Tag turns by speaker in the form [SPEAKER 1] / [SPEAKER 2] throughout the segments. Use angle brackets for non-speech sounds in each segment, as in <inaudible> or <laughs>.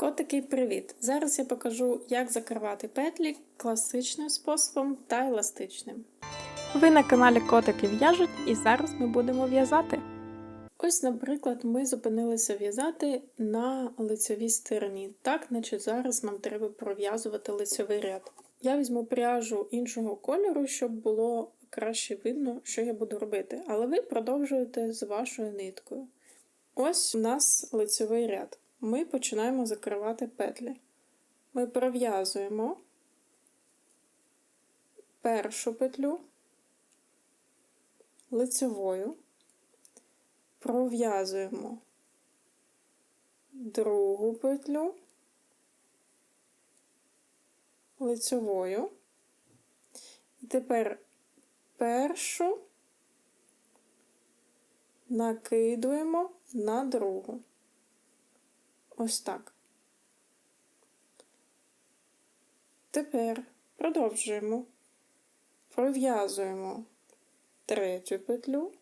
[SPEAKER 1] Котики, привіт! Зараз я покажу, як закривати петлі класичним способом та еластичним. Ви на каналі Котики в'яжуть і зараз ми будемо в'язати. Ось, наприклад, ми зупинилися в'язати на лицевій стороні, так наче зараз нам треба пров'язувати лицевий ряд. Я візьму пряжу іншого кольору, щоб було краще видно, що я буду робити, але ви продовжуєте з вашою ниткою. Ось у нас лицевий ряд. Ми починаємо закривати петлі. Ми пров'язуємо першу петлю лицевою, пров'язуємо другу петлю лицевою. І тепер першу накидуємо на другу. Ось так. Тепер продовжуємо, пров'язуємо третю петлю,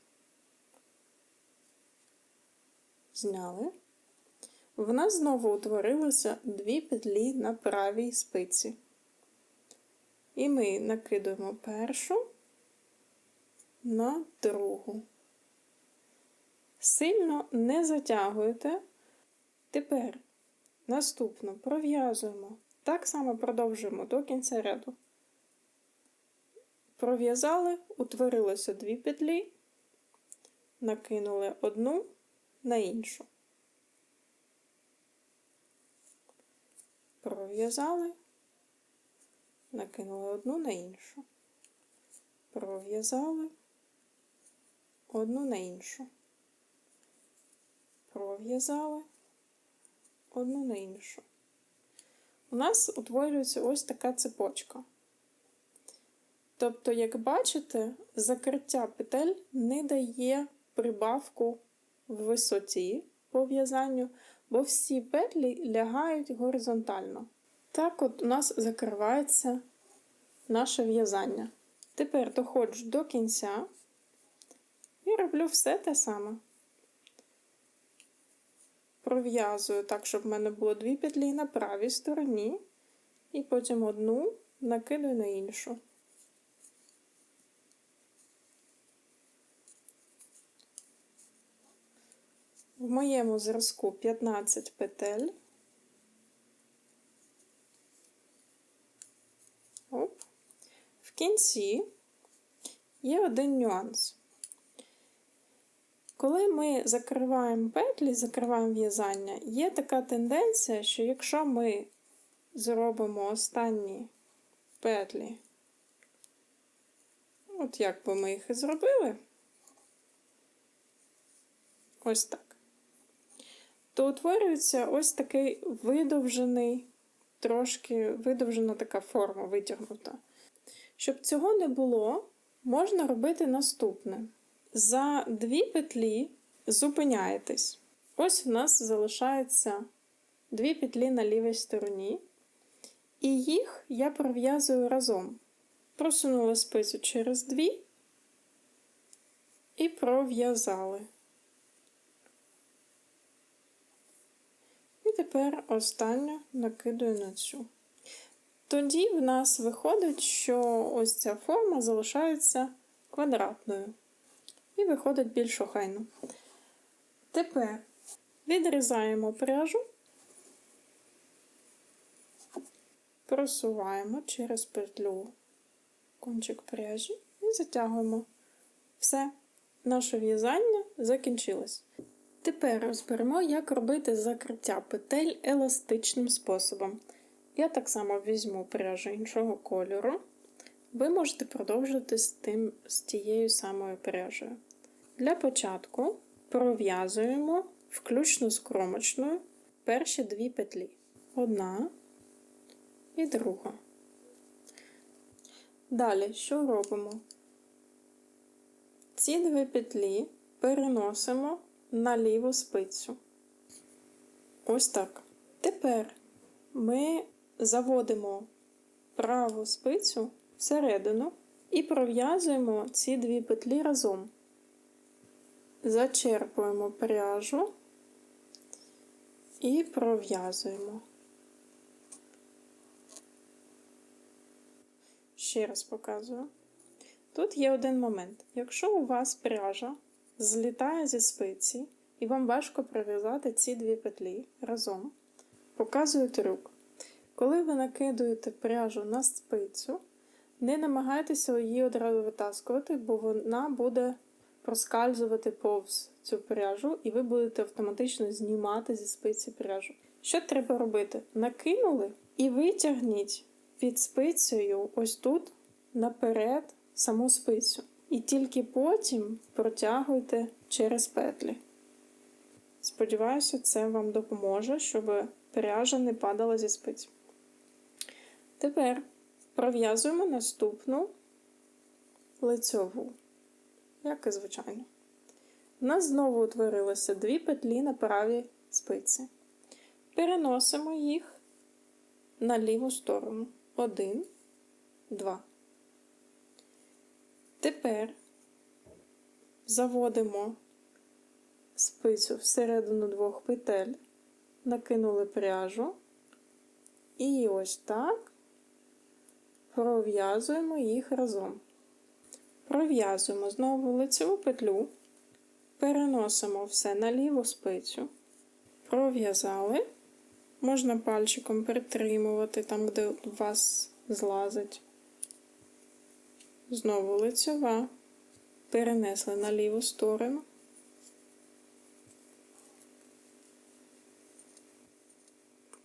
[SPEAKER 1] зняли. В нас знову утворилося дві петлі на правій спиці. І ми накидуємо першу на другу. Сильно не затягуєте. Тепер наступно пров'язуємо. Так само продовжуємо до кінця ряду. Пров'язали, утворилося дві петлі, накинули одну на іншу. Пров'язали, накинули одну на іншу. Пров'язали одну на іншу. Пров'язали одну на іншу. У нас утворюється ось така цепочка. Тобто, як бачите, закриття петель не дає прибавку в висоті по в'язанню, бо всі петлі лягають горизонтально. Так от у нас закривається наше в'язання. Тепер доходжу до кінця і роблю все те саме пров'язую так, щоб в мене було дві петлі на правій стороні, і потім одну накидаю на іншу. В моєму зразку 15 петель. Оп. В кінці є один нюанс. Коли ми закриваємо петлі, закриваємо в'язання, є така тенденція, що якщо ми зробимо останні петлі, от як би ми їх і зробили, ось так, то утворюється ось такий видовжений, трошки видовжена така форма витягнута. Щоб цього не було, можна робити наступне. За дві петлі зупиняєтесь. Ось в нас залишається дві петлі на лівій стороні, і їх я пров'язую разом. Просунула спицю через дві і пров'язали. І тепер останню накидую на цю. Тоді в нас виходить, що ось ця форма залишається квадратною і виходить більш охайно. Тепер відрізаємо пряжу, просуваємо через петлю кончик пряжі і затягуємо. Все, наше в'язання закінчилось. Тепер розберемо, як робити закриття петель еластичним способом. Я так само візьму пряжу іншого кольору. Ви можете продовжити з, тим, з тією самою пряжею. Для початку пров'язуємо включно з кромочною перші дві петлі. Одна і друга. Далі, що робимо? Ці дві петлі переносимо на ліву спицю. Ось так. Тепер ми заводимо праву спицю всередину і пров'язуємо ці дві петлі разом зачерпуємо пряжу і пров'язуємо. Ще раз показую. Тут є один момент. Якщо у вас пряжа злітає зі спиці, і вам важко пров'язати ці дві петлі разом, показую трюк. Коли ви накидуєте пряжу на спицю, не намагайтеся її одразу витаскувати, бо вона буде проскальзувати повз цю пряжу, і ви будете автоматично знімати зі спиці пряжу. Що треба робити? Накинули і витягніть під спицею ось тут наперед саму спицю. І тільки потім протягуйте через петлі. Сподіваюся, це вам допоможе, щоб пряжа не падала зі спиць. Тепер пров'язуємо наступну лицьову, як і звичайно. У нас знову утворилося дві петлі на правій спиці. Переносимо їх на ліву сторону. Один, два. Тепер заводимо спицю всередину двох петель, накинули пряжу, і ось так пров'язуємо їх разом. Пров'язуємо знову лицеву петлю, переносимо все на ліву спицю, пров'язали. Можна пальчиком притримувати там, де у вас злазить. Знову лицьова, перенесли на ліву сторону.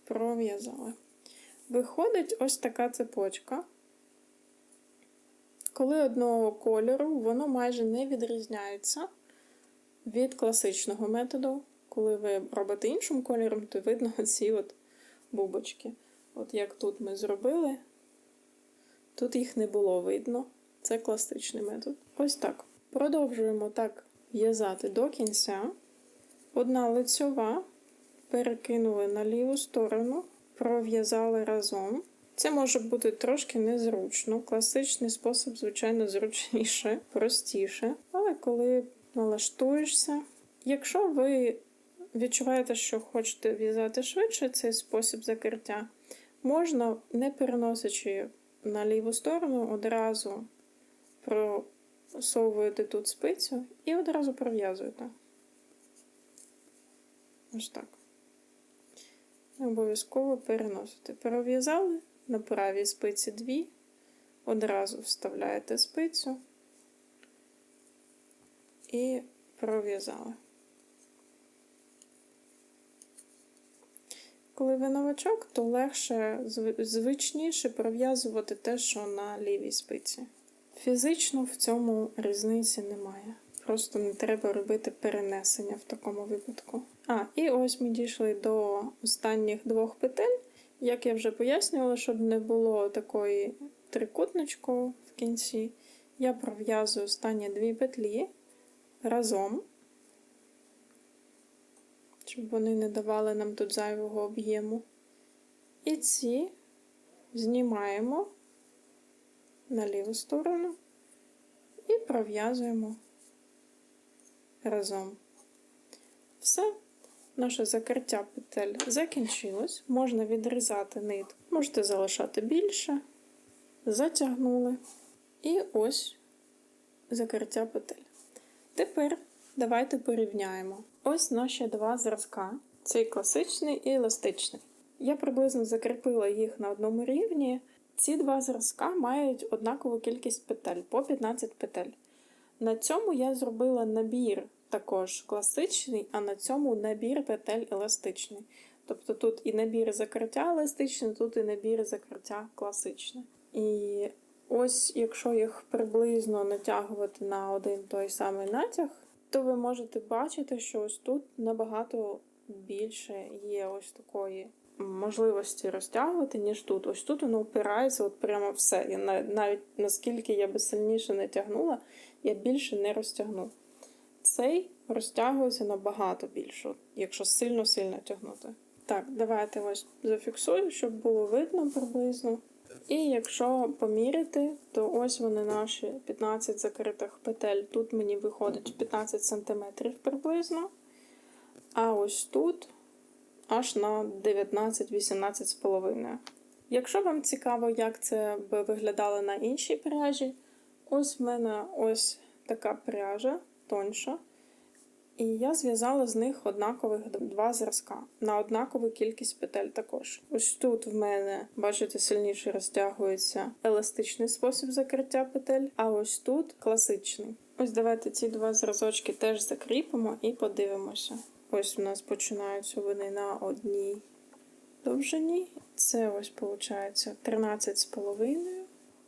[SPEAKER 1] Пров'язали. Виходить ось така цепочка. Коли одного кольору, воно майже не відрізняється від класичного методу. Коли ви робите іншим кольором, то видно <laughs> ці от бубочки. От як тут ми зробили, тут їх не було видно. Це класичний метод. Ось так. Продовжуємо так в'язати до кінця. Одна лицьова, перекинули на ліву сторону, пров'язали разом. Це може бути трошки незручно. Класичний спосіб, звичайно, зручніше, простіше. Але коли налаштуєшся, якщо ви відчуваєте, що хочете в'язати швидше цей спосіб закриття, можна, не переносячи на ліву сторону, одразу просовуєте тут спицю і одразу пров'язуєте. Ось так. Не обов'язково переносите. Пров'язали на правій спиці дві, одразу вставляєте спицю і пров'язали. Коли ви новачок, то легше, звичніше пров'язувати те, що на лівій спиці. Фізично в цьому різниці немає. Просто не треба робити перенесення в такому випадку. А, і ось ми дійшли до останніх двох петель. Як я вже пояснювала, щоб не було такої трикутничку в кінці, я пров'язую останні дві петлі разом, щоб вони не давали нам тут зайвого об'єму. І ці знімаємо на ліву сторону і пров'язуємо разом. Все, наше закриття петель закінчилось. Можна відрізати нитку, можете залишати більше, затягнули. І ось закриття петель. Тепер давайте порівняємо. Ось наші два зразка: цей класичний і еластичний. Я приблизно закріпила їх на одному рівні. Ці два зразка мають однакову кількість петель по 15 петель. На цьому я зробила набір також класичний, а на цьому набір петель еластичний. Тобто тут і набір закриття еластичний, тут і набір закриття класичний. І ось, якщо їх приблизно натягувати на один той самий натяг, то ви можете бачити, що ось тут набагато більше є ось такої можливості розтягувати, ніж тут. Ось тут воно опирається, от прямо все. Я Навіть наскільки я би сильніше не тягнула, я більше не розтягну. Цей розтягується набагато більше, якщо сильно-сильно тягнути. Так, давайте ось зафіксую, щоб було видно приблизно. І якщо поміряти, то ось вони наші 15 закритих петель. Тут мені виходить 15 см приблизно. А ось тут аж на 19-18,5. Якщо вам цікаво, як це би виглядало на іншій пряжі, ось в мене ось така пряжа тонша. І я зв'язала з них однакових два зразка на однакову кількість петель також. Ось тут в мене, бачите, сильніше розтягується еластичний спосіб закриття петель, а ось тут класичний. Ось давайте ці два зразочки теж закріпимо і подивимося. Ось у нас починаються вони на одній довжині. Це ось виходить 13,5,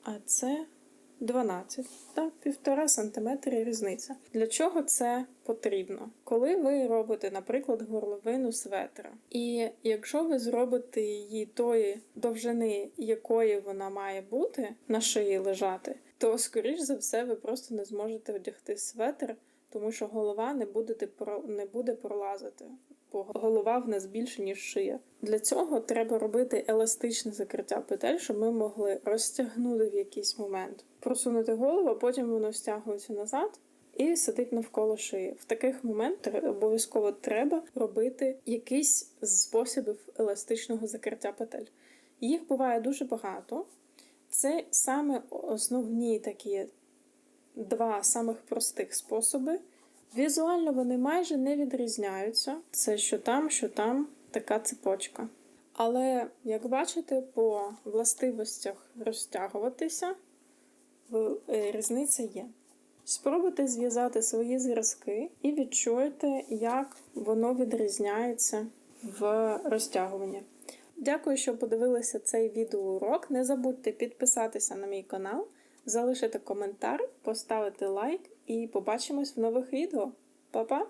[SPEAKER 1] а це 12 та 1,5 см різниця. Для чого це потрібно? Коли ви робите, наприклад, горловину светра, і якщо ви зробите її тої довжини, якої вона має бути на шиї лежати, то скоріш за все ви просто не зможете одягти светр, тому що голова не буде, не буде пролазити. Бо голова в нас більше, ніж шия. Для цього треба робити еластичне закриття петель, щоб ми могли розтягнути в якийсь момент, просунути голову, а потім воно стягується назад і сидить навколо шиї. В таких моментах обов'язково треба робити якийсь з способів еластичного закриття петель. Їх буває дуже багато. Це саме основні такі два самих простих способи. Візуально вони майже не відрізняються. Це що там, що там така цепочка. Але, як бачите, по властивостях розтягуватися різниця є. Спробуйте зв'язати свої зразки і відчуєте, як воно відрізняється в розтягуванні. Дякую, що подивилися цей відеоурок. Не забудьте підписатися на мій канал, залишити коментар, поставити лайк і побачимось в нових відео. Па-па!